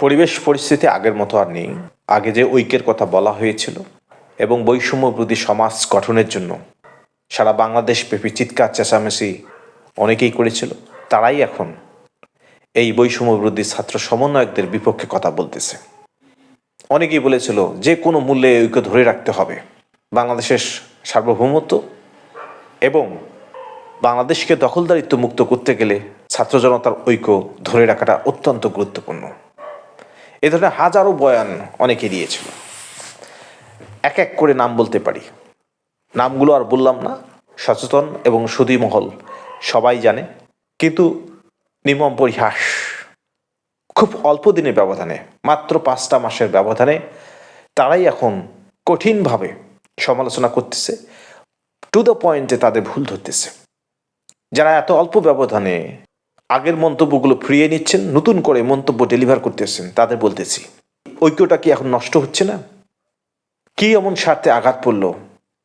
পরিবেশ পরিস্থিতি আগের মতো আর নেই। আগে যে ঐক্যের কথা বলা হয়েছিল এবং বৈষম্য বিরোধী সমাজ গঠনের জন্য সারা বাংলাদেশ ব্যাপী চিৎকার, চেঁচামেচি অনেকেই করেছিল, তারাই এখন এই বৈষম্য বিরোধী ছাত্র সমন্বয়কদের বিপক্ষে কথা বলতেছে। অনেকেই বলেছিল যে কোনো মূল্যে ঐক্য ধরে রাখতে হবে। বাংলাদেশের সার্বভৌমত্ব এবং বাংলাদেশকে দখলদারিত্ব মুক্ত করতে গেলে ছাত্র জনতার ঐক্য ধরে রাখাটা অত্যন্ত গুরুত্বপূর্ণ। এ ধরনের হাজারো বয়ান অনেকে দিয়েছিল। এক এক করে নাম বলতে পারি। নামগুলো আর বললাম না, সচেতন এবং মহল সবাই জানে, কিন্তু নির্মম পরিহাস। খুব অল্প দিনের ব্যবধানে, মাত্র পাঁচটা মাসের ব্যবধানে তারাই এখন কঠিনভাবে সমালোচনা করতেছে টু দ্য পয়েন্টে তাদের ভুল ধরতেছে। যারা এত অল্প ব্যবধানে আগের মন্তব্যগুলো ফিরিয়ে নিচ্ছেন, নতুন করে মন্তব্য ডেলিভার করতেছেন তাদের বলতেছি, ঐক্যটা কি এখন নষ্ট হচ্ছে না? কি এমন স্বার্থে আঘাত পড়ল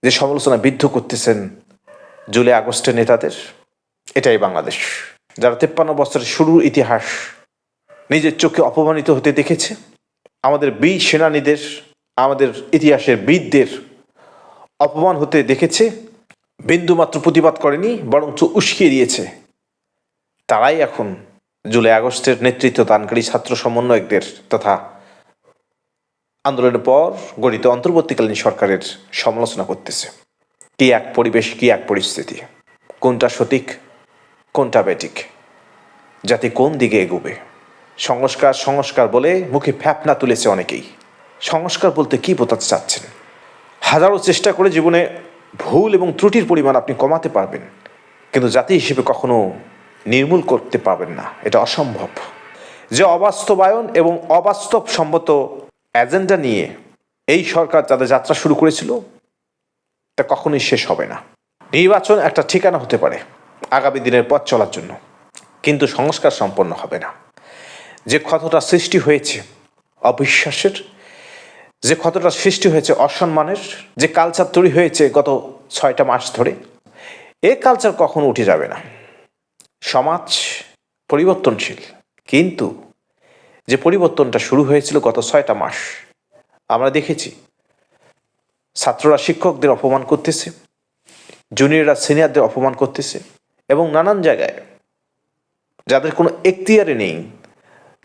যে সমালোচনা বিদ্ধ করতেছেন জুলাই আগস্টের নেতাদের? এটাই বাংলাদেশ, যারা তেপ্পান্ন বছরের শুরুর ইতিহাস নিজের চোখে অপমানিত হতে দেখেছে, আমাদের বীর সেনানীদের, আমাদের ইতিহাসের বীরদের অপমান হতে দেখেছে, বিন্দুমাত্র প্রতিবাদ করেনি, বরঞ্চ উস্কিয়ে দিয়েছে। তারাই এখন জুলাই আগস্টের নেতৃত্ব দানকারী ছাত্র সমন্বয়কদের তথা আন্দোলনের পর গঠিত অন্তর্বর্তীকালীন সরকারের সমালোচনা করতেছে। কি এক পরিবেশ, কি এক পরিস্থিতি? কোনটা সঠিক, কোনটা বেঠিক যাতে কোন দিকে এগোবে? সংস্কার সংস্কার বলে মুখে ফ্যাপনা তুলেছে অনেকেই। সংস্কার বলতে কি বোঝাতে চাচ্ছেন? হাজারো চেষ্টা করে জীবনে ভুল এবং ত্রুটির পরিমাণ আপনি কমাতে পারবেন। কিন্তু জাতি হিসেবে কখনো নির্মূল করতে পারবেন না। এটা অসম্ভব। যে অবাস্তবায়ন এবং অবাস্তব সম্মত এজেন্ডা নিয়ে এই সরকার যাদের যাত্রা শুরু করেছিল, তা কখনোই শেষ হবে না। নির্বাচন একটা ঠিকানা হতে পারে আগামী দিনের পথ চলার জন্য, কিন্তু সংস্কার সম্পন্ন হবে না। যে ক্ষতটা সৃষ্টি হয়েছে অবিশ্বাসের, যে ক্ষতটা সৃষ্টি হয়েছে অসম্মানের, যে কালচার তৈরি হয়েছে গত ছয়টা মাস ধরে, এ কালচার কখনো উঠে যাবে না। সমাজ পরিবর্তনশীল। কিন্তু যে পরিবর্তনটা শুরু হয়েছিল গত ছয়টা মাস, আমরা দেখেছি ছাত্ররা, শিক্ষকদের অপমান করতেছে জুনিয়ররা সিনিয়রদের অপমান করতেছে এবং নানান জায়গায় যাদের কোনো এখতিয়ারে নেই,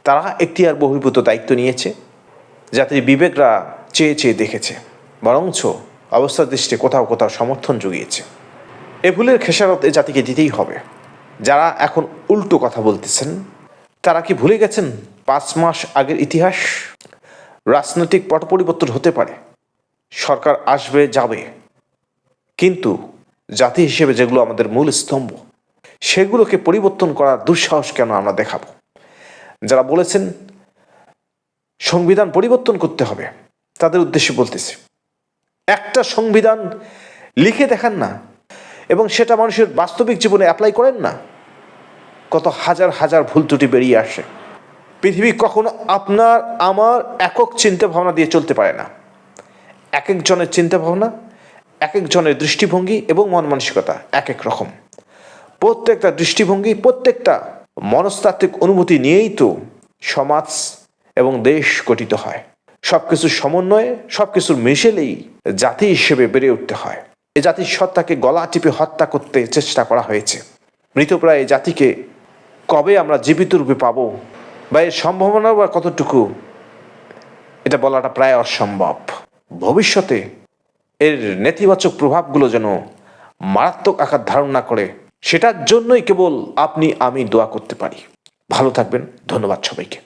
তারা এখতিয়ার বহির্ভূত দায়িত্ব নিয়েছে যাত্রী বিবেকরা চেয়ে চেয়ে দেখেছে, বরঞ্চ অবস্থার দৃষ্টি কোথাও কোথাও সমর্থন জুগিয়েছে। এ ভুলের খেসারত এ জাতিকে দিতেই হবে। যারা এখন উল্টো কথা বলতেছেন, তারা কি ভুলে গেছেন পাঁচ মাস আগের ইতিহাস? রাজনৈতিক পট পরিবর্তন হতে পারে, সরকার আসবে, যাবে। কিন্তু জাতি হিসেবে যেগুলো আমাদের মূল স্তম্ভ, সেগুলোকে পরিবর্তন করার দুঃসাহস কেন আমরা দেখাবো? যারা বলেছেন সংবিধান পরিবর্তন করতে হবে, তাদের উদ্দেশ্যে বলতেছি, একটা সংবিধান লিখে দেখান না এবং সেটা মানুষের বাস্তবিক জীবনে অ্যাপ্লাই করেন না। কত হাজার হাজার ভুল ত্রুটি বেরিয়ে আসে। পৃথিবী কখনো আপনার, আমার একক চিন্তা ভাবনা দিয়ে চলতে পারে না। এক একজনের চিন্তা ভাবনা এক একজনের দৃষ্টিভঙ্গি এবং মন মানসিকতা এক এক রকম। প্রত্যেকটা দৃষ্টিভঙ্গি, প্রত্যেকটা মনস্তাত্ত্বিক অনুভূতি নিয়েই তো সমাজ এবং দেশ গঠিত হয়। সব কিছুর সমন্বয়ে সব কিছুর মিশেলেই জাতি হিসেবে বেড়ে উঠতে হয়। এ জাতির সত্তাকে গলা টিপে হত্যা করতে চেষ্টা করা হয়েছে। মৃতপ্রায় এই জাতিকে কবে আমরা জীবিত রূপে পাবো বা এর সম্ভাবনা বা কতটুকু, এটা বলাটা প্রায় অসম্ভব। ভবিষ্যতে এর নেতিবাচক প্রভাবগুলো যেন মারাত্মক আকার ধারণ না করে, সেটার জন্যই কেবল আপনি, আমি দোয়া করতে পারি। ভালো থাকবেন, ধন্যবাদ সবাইকে।